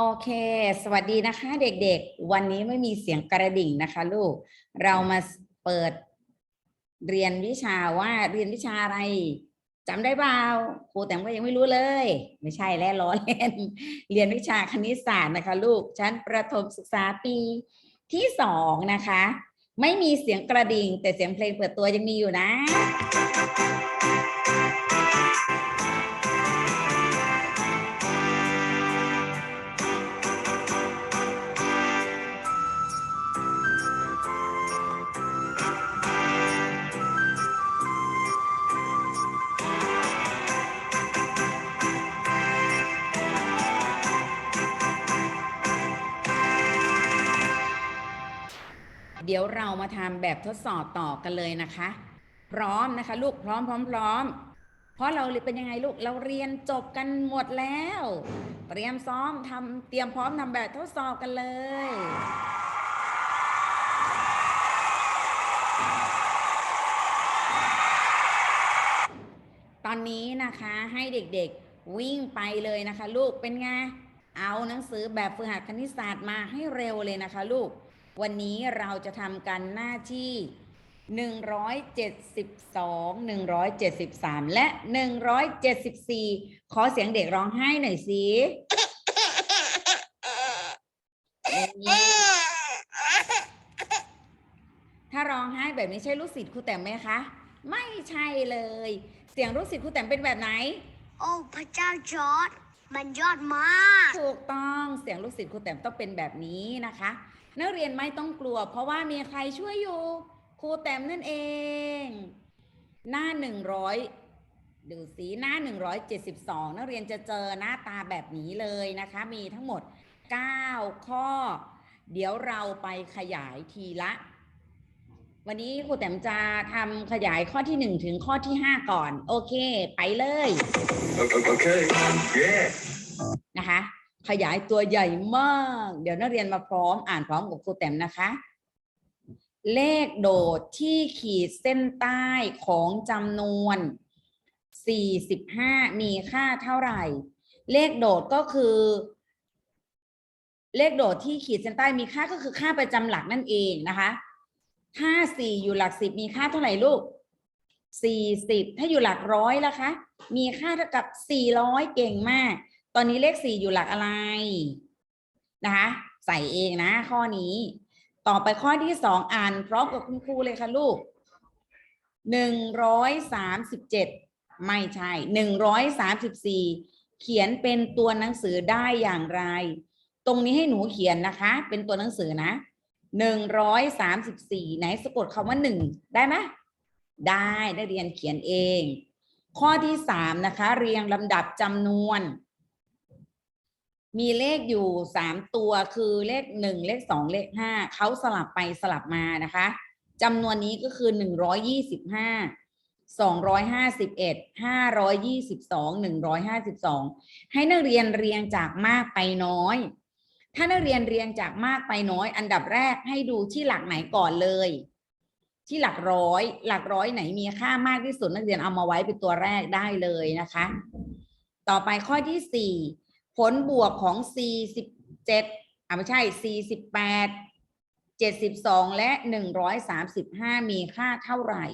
โอเค สวัสดีนะคะเด็กๆ วันนี้ไม่มีเสียงกระดิ่งนะคะลูก เรามาเปิดเรียนวิชาว่าเรียนวิชาอะไรจำได้เปล่าครูแต่ก็ยังไม่รู้เลย ไม่ใช่แล้วล้อเล่น เรียนวิชาคณิตศาสตร์นะคะลูก ชั้นประถมศึกษาปีที่สองนะคะ ไม่มีเสียงกระดิ่ง แต่เสียงเพลงเปิดตัวยังมีอยู่นะ เดี๋ยวเรามาทำแบบทดสอบต่อกันเลยนะคะ พร้อมนะคะ ลูกพร้อมพร้อมพร้อมเพราะเราเป็นยังไงลูกเราเรียนจบกันหมดแล้ว เตรียมซ้อมทำเตรียมพร้อมทำแบบทดสอบกันเลยตอนนี้นะคะให้เด็กๆวิ่งไปเลยนะคะ ลูกเป็นไง เอาหนังสือแบบฝึกหัดคณิตศาสตร์มาให้เร็วเลยนะคะ ลูก วันนี้เราจะทำกันหน้าที่ 172 173 และ 174 ขอเสียงเด็กร้องไห้หน่อยสิถ้าร้องไห้แบบนี้ใช่ลูกศิษย์ครูแต้มไหมคะ ไม่ใช่เลย เสียงลูกศิษย์ครูแต้มเป็นแบบไหน โอ้พระเจ้าจอร์ดมันยอดมาก ถูกต้องเสียงลูกศิษย์ครูแต้มต้องเป็นแบบนี้นะคะ นักเรียนไม่ต้องกลัว เพราะว่ามีใครช่วยอยู่ครูแต้มนั่นเอง หน้าหนึ่งร้อยดูสีหน้าหนึ่งร้อยเจ็ดสิบสองนักเรียนจะเจอหน้าตาแบบนี้เลยนะคะ มีทั้งหมดเก้าข้อ เดี๋ยวเราไปขยายทีละ วันนี้ครูแต้มจะทำขยายข้อที่หนึ่งถึงข้อที่ห้าก่อน โอเค ไปเลย Okay. Yeah. นะคะ ขยายตัวใหญ่มาก เดี๋ยวนักเรียนมาพร้อมอ่านพร้อมกับครูแต้มนะคะ เลขโดดที่ขีดเส้นใต้ของจำนวน 45 มีค่าเท่าไหร่ เลขโดดก็คือ เลขโดดที่ขีดเส้นใต้มีค่าก็คือค่าประจำหลักนั่นเองนะคะถ้า4อยู่หลักสิบมีค่าเท่าไหร่ลูก40ถ้าอยู่หลักร้อยล่ะคะ มีค่าเท่ากับ400เก่งมาก ตอนนี้เลข4อยู่หลักอะไรนะคะ ใส่เองนะ ข้อนี้ ต่อไปข้อที่2อ่านพร้อมกับคุณครูเลยค่ะลูก137ไม่ใช่134เขียนเป็นตัวหนังสือได้อย่างไร ตรงนี้ให้หนูเขียนนะคะ เป็นตัวหนังสือนะ134ไหนสะกดคำว่า1ได้ไหมได้ได้เรียนเขียนเอง ข้อที่สามนะคะ เรียงลำดับจำนวน มีเลขอยู่สามตัวคือเลขหนึ่งเลขสองเลขห้าเขาสลับไปสลับมานะคะจำนวนนี้ก็คือหนึ่งร้อยยี่สิบห้าสองร้อยห้าสิบเอ็ดห้าร้อยยี่สิบสองหนึ่งร้อยห้าสิบสองให้นักเรียนเรียงจากมากไปน้อย ถ้านักเรียนเรียงจากมากไปน้อย อันดับแรกให้ดูที่หลักไหนก่อนเลย ที่หลักร้อย หลักร้อยไหนมีค่ามากที่สุดนักเรียนเอามาไว้เป็นตัวแรกได้เลยนะคะ ต่อไปข้อที่สี่ ผลบวกของ 47อ่าไม่ใช่ 48 72 และ 135 มีค่าเท่าไหร่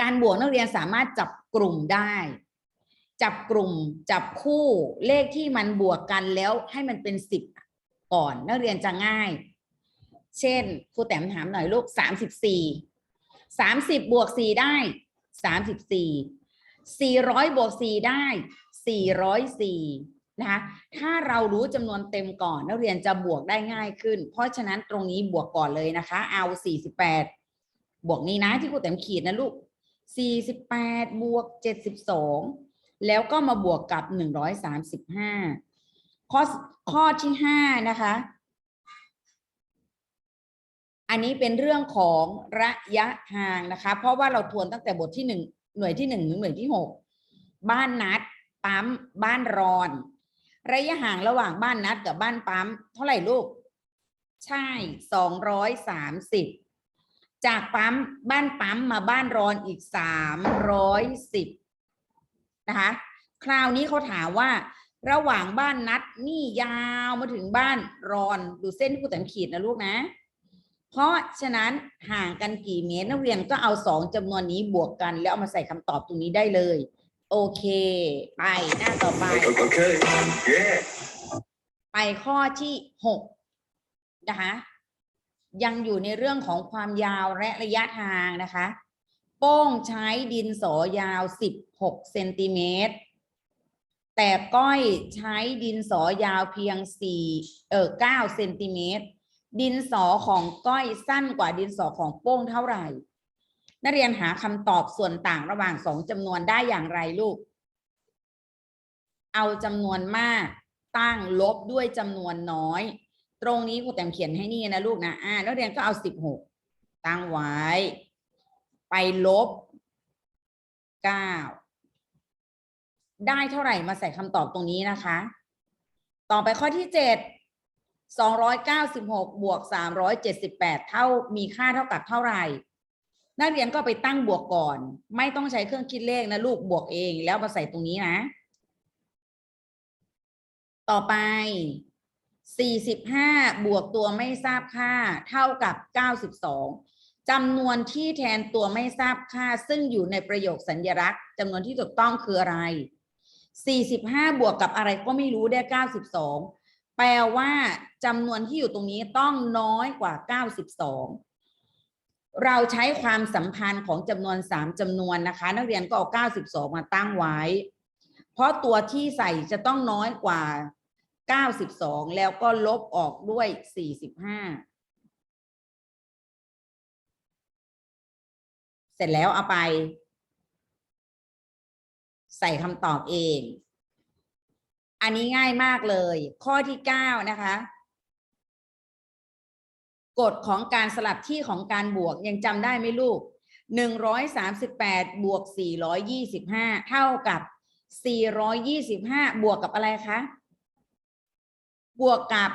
การบวกนักเรียนสามารถจับกลุ่มได้ จับกลุ่มจับคู่เลขที่มันบวกกันแล้วให้มันเป็น 10 ก่อนนักเรียนจะง่าย เช่นครูแต้มถามหน่อยลูกสามสิบสี่สามสิบบวกสี่ได้สามสิบสี่สี่ร้อยบวกสี่ได้ สี่ร้อยสี่นะคะถ้าเรารู้จำนวนเต็มก่อนนักเรียนจะบวกได้ง่ายขึ้น เพราะฉะนั้นตรงนี้บวกก่อนเลยนะคะ เอาสี่สิบแปดบวกนี้นะที่ครูแต้มขีดนะลูกสี่สิบแปดบวกเจ็ดสิบสองแล้วก็มาบวกกับหนึ่งร้อยสามสิบห้าข้อข้อที่ห้านะคะอันนี้เป็นเรื่องของระยะห่างนะคะ เพราะว่าเราทวนตั้งแต่บทที่หนึ่งหน่วยที่หนึ่งถึงหน่วยที่หกบ้านนัด ปั๊มบ้านรอน ระยะห่างระหว่างบ้านนัดกับบ้านปั๊ม เท่าไหร่ลูก ใช่สองร้อยสามสิบจากปั๊มบ้านปั๊มมาบ้านรอนอีกสามร้อยสิบนะคะคราวนี้เขาถามว่า ระหว่างบ้านนัดนี่ยาวมาถึงบ้านรอนดูเส้นที่ครูแต้มขีดนะลูกนะ เพราะฉะนั้นห่างกันกี่เมตรนักเรียนก็เอาสองจำนวนนี้บวกกัน แล้วเอามาใส่คำตอบตรงนี้ได้เลย โอเค ไปหน้าต่อไป Okay. Yeah. ไปข้อที่หกนะคะยังอยู่ในเรื่องของความยาวและระยะทางนะคะ โป้งใช้ดินสอยาว 16 เซนติเมตร แต่ก้อยใช้ดินสอยาวเพียง4เออ9เซนติเมตร ดินสอของก้อยสั้นกว่าดินสอของโป้งเท่าไหร่ นักเรียนหาคำตอบส่วนต่างระหว่างสองจำนวนได้อย่างไรลูก เอาจำนวนมากตั้งลบด้วยจำนวนน้อย ตรงนี้ครูแต้มเขียนให้นี่นะลูกนะอ่านักเรียนก็เอาสิบหกตั้งไว้ ไปลบเก้าได้เท่าไหร่มาใส่คำตอบตรงนี้นะคะ ต่อไปข้อที่เจ็ดสองร้อยเก้าสิบหกบวกสามร้อยเจ็ดสิบแปดเท่า มีค่าเท่ากับเท่าไหร่ นักเรียนก็ไปตั้งบวกก่อน ไม่ต้องใช้เครื่องคิดเลขนะลูกบวกเอง แล้วมาใส่ตรงนี้นะ ต่อไป 45 บวกตัวไม่ทราบค่า เท่ากับ 92จำนวนที่แทนตัวไม่ทราบค่า ซึ่งอยู่ในประโยคสัญญลักษณ์จำนวนที่ถูกต้องคืออะไร 45 บวกกับอะไรก็ไม่รู้ได้ 92 แปลว่าจำนวนที่อยู่ตรงนี้ต้องน้อยกว่า 92 เราใช้ความสัมพันธ์ของจำนวน 3จำนวนนะคะ นักเรียนก็เอา92 มาตั้งไว้ เพราะตัวที่ใส่จะต้องน้อยกว่า 92 แล้วก็ลบออกด้วย 45 เสร็จแล้วเอาไป ใส่คำตอบเอง อันนี้ง่ายมากเลย ข้อที่ 9 นะคะ กฎของการสลับที่ของการบวกยังจำได้ไหมลูก 138 บวก 425 เท่ากับ 425 บวกกับอะไรคะ บวกกับ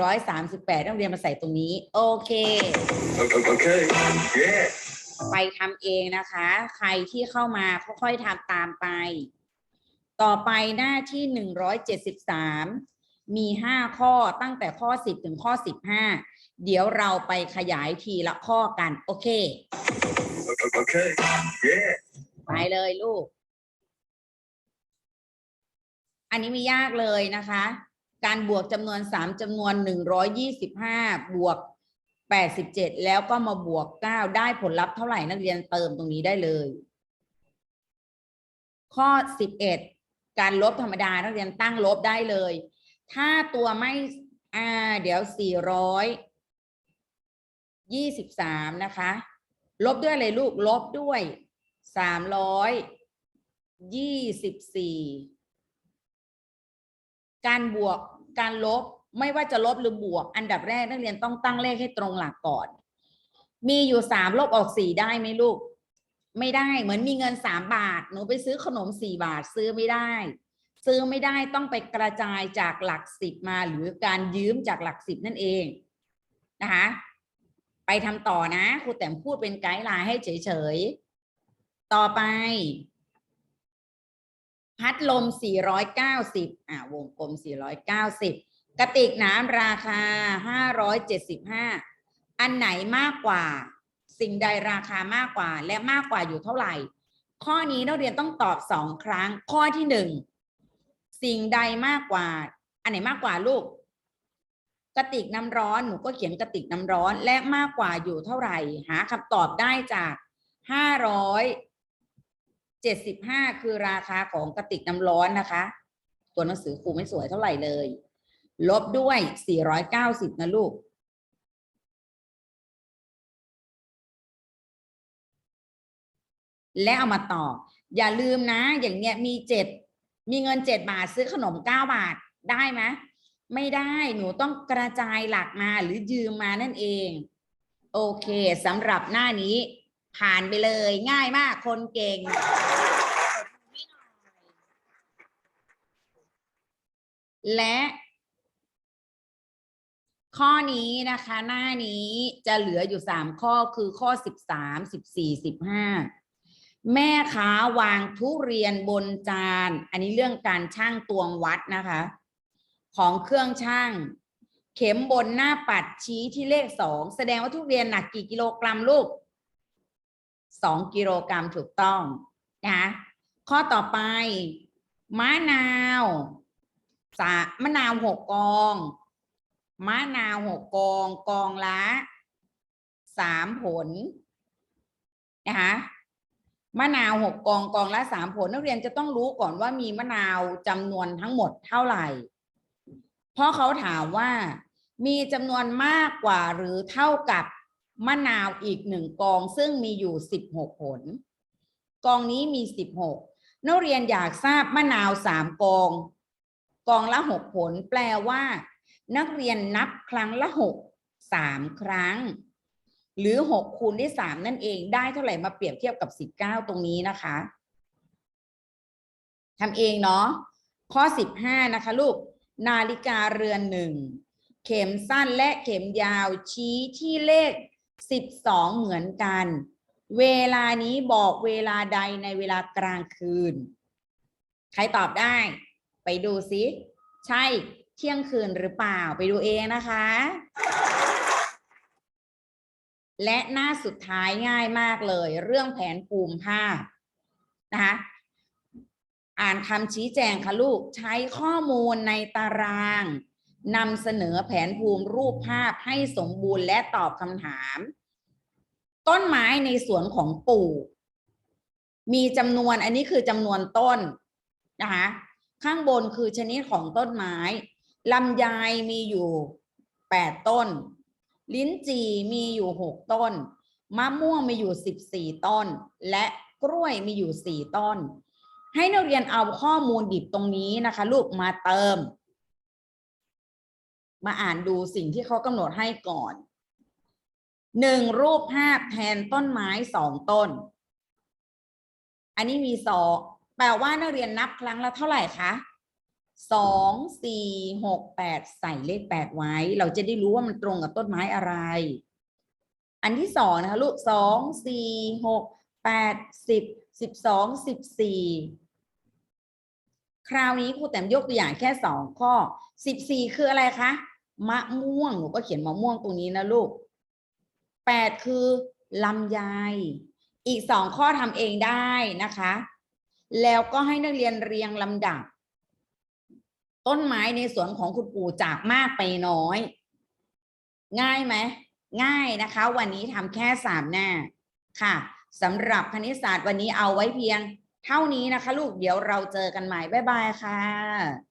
138ต้องเรียนมาใส่ตรงนี้ โอเค Okay. Yeah. ไปทำเองนะคะ ใครที่เข้ามาค่อยๆทำตามไป ต่อไปหน้าที่ 173 มี 5 ข้อตั้งแต่ข้อ 10 ถึงข้อ 15 เดี๋ยวเราไปขยายทีละข้อกัน โอเค Okay. Yeah. ไปเลยลูก อันนี้ไม่ยากเลยนะคะ การบวกจำนวนสามจำนวนหนึ่งร้อยยี่สิบห้าบวกแปดสิบเจ็ดแล้วก็มาบวกเก้าได้ผลลัพธ์เท่าไหร่นักเรียนเติมตรงนี้ได้เลย ข้อสิบเอ็ดการลบธรรมดานักเรียนตั้งลบได้เลย ถ้าตัวไม่อ่าเดี๋ยวสี่ร้อยยี่สิบสามนะคะ ลบด้วยอะไรลูก ลบด้วยสามร้อยยี่สิบสี่การบวกการลบไม่ว่าจะลบหรือบวก อันดับแรกนักเรียนต้องตั้งเลขให้ตรงหลักก่อน มีอยู่สามลบออกสี่ได้ไหมลูก ไม่ได้เหมือนมีเงินสามบาท หนูไปซื้อขนมสี่บาทซื้อไม่ได้ ซื้อไม่ได้ต้องไปกระจายจากหลักสิบมาหรือการยืมจากหลักสิบนั่นเองนะคะไปทำต่อนะครูแต้มพูดเป็นไกด์ไลน์ให้เฉยๆ ต่อไป พัดลม 490 อ่าวงกลม 490 กระติกน้ำราคา 575 อันไหนมากกว่าสิ่งใดราคามากกว่าและมากกว่าอยู่เท่าไหร่ ข้อนี้นักเรียนต้องตอบสองครั้ง ข้อที่หนึ่ง สิ่งใดมากกว่า อันไหนมากกว่าลูกกระติกน้ำร้อนหนูก็เขียนกระติกน้ำร้อนและมากกว่าอยู่เท่าไหร่ หาคำตอบได้จากห้าร้อยเจ็ดสิบห้าคือราคาของกระติกน้ำร้อนนะคะ ตัวหนังสือครูไม่สวยเท่าไหร่เลย ลบด้วยสี่ร้อยเก้าสิบนะลูกและเอามาต่ออย่าลืมนะ อย่างเนี้ยมีเจ็ด มีเงินเจ็ดบาทซื้อขนมเก้าบาทได้ไหมไม่ได้หนูต้องกระจายหลักมาหรือยืมมานั่นเอง โอเคสำหรับหน้านี้ ผ่านไปเลยง่ายมากคนเก่งและ ข้อนี้นะคะ หน้านี้จะเหลืออยู่สามข้อคือข้อสิบสามสิบสี่สิบห้า แม่ค้าวางทุเรียนบนจาน อันนี้เรื่องการช่างตวงวัดนะคะ ของเครื่องช่าง เข็มบนหน้าปัดชี้ที่เลขสองแสดงว่าทุเรียนหนักกี่กิโลกรัมลูกสองกิโลกรัมถูกต้องนะคะข้อต่อไป มะนาวสามะนาวหกกอง มะนาวหกกอง กองละสามผลนะคะ มะนาวหกกองกองละสามผล นักเรียนจะต้องรู้ก่อนว่ามีมะนาวจำนวนทั้งหมดเท่าไหร่ เพราะเขาถามว่ามีจำนวนมากกว่าหรือเท่ากับมะนาวอีกหนึ่งกอง ซึ่งมีอยู่สิบหกผล กองนี้มีสิบหกนักเรียนอยากทราบมะนาวสามกอง กองละหกผล แปลว่า นักเรียนนับครั้งละหกสามครั้ง หรือหกคูณด้วยสามนั่นเองได้เท่าไหร่มาเปรียบเทียบกับสิบเก้าตรงนี้นะคะทำเองเนาะข้อสิบห้านะคะลูก นาฬิกาเรือนหนึ่งเข็มสั้นและเข็มยาวชี้ที่เลขสิบสองเหมือนกัน เวลานี้บอกเวลาใดในเวลากลางคืน ใครตอบได้ ไปดูซิ ใช่เที่ยงคืนหรือเปล่าไปดูเองนะคะ และหน้าสุดท้ายง่ายมากเลย เรื่องแผนภูมิภาคนะคะอ่านคำชี้แจงค่ะลูกใช้ข้อมูลในตารางนำเสนอแผนภูมิรูปภาพให้สมบูรณ์และตอบคำถาม ต้นไม้ในสวนของปู่ มีจำนวนอันนี้คือจำนวนต้นนะคะข้างบนคือชนิดของต้นไม้ลำไยมีอยู่แปดต้น ลิ้นจี่มีอยู่หกต้น มะม่วงมีอยู่สิบสี่ต้น และกล้วยมีอยู่สี่ต้น ให้นักเรียนเอาข้อมูลดิบตรงนี้นะคะ ลูกมาเติม มาอ่านดูสิ่งที่เขากำหนดให้ก่อนหนึ่งรูปภาพแทนต้นไม้สองต้น อันนี้มีสองแปลว่านักเรียนนับครั้งละเท่าไหร่คะ สองสี่หกแปดใส่เลขแปดไว้ เราจะได้รู้ว่ามันตรงกับต้นไม้อะไร อันที่สองนะคะลูกสองสี่หกแปดสิบสิบสองสิบสี่คราวนี้ครูแต้มยกตัวอย่างแค่สองข้อสิบสี่คืออะไรคะมะม่วงหนูก็เขียนมะม่วงตรงนี้นะลูกแปดคือลำไยอีกสองข้อทำเองได้นะคะ แล้วก็ให้นักเรียนเรียงลำดับ ต้นไม้ในสวนของคุณปู่จากมากไปน้อย ง่ายไหม ง่ายนะคะ วันนี้ทำแค่สามหน้าค่ะสำหรับคณิตศาสตร์วันนี้เอาไว้เพียง เท่านี้นะคะ ลูกเดี๋ยวเราเจอกันใหม่ บ๊ายบายค่ะ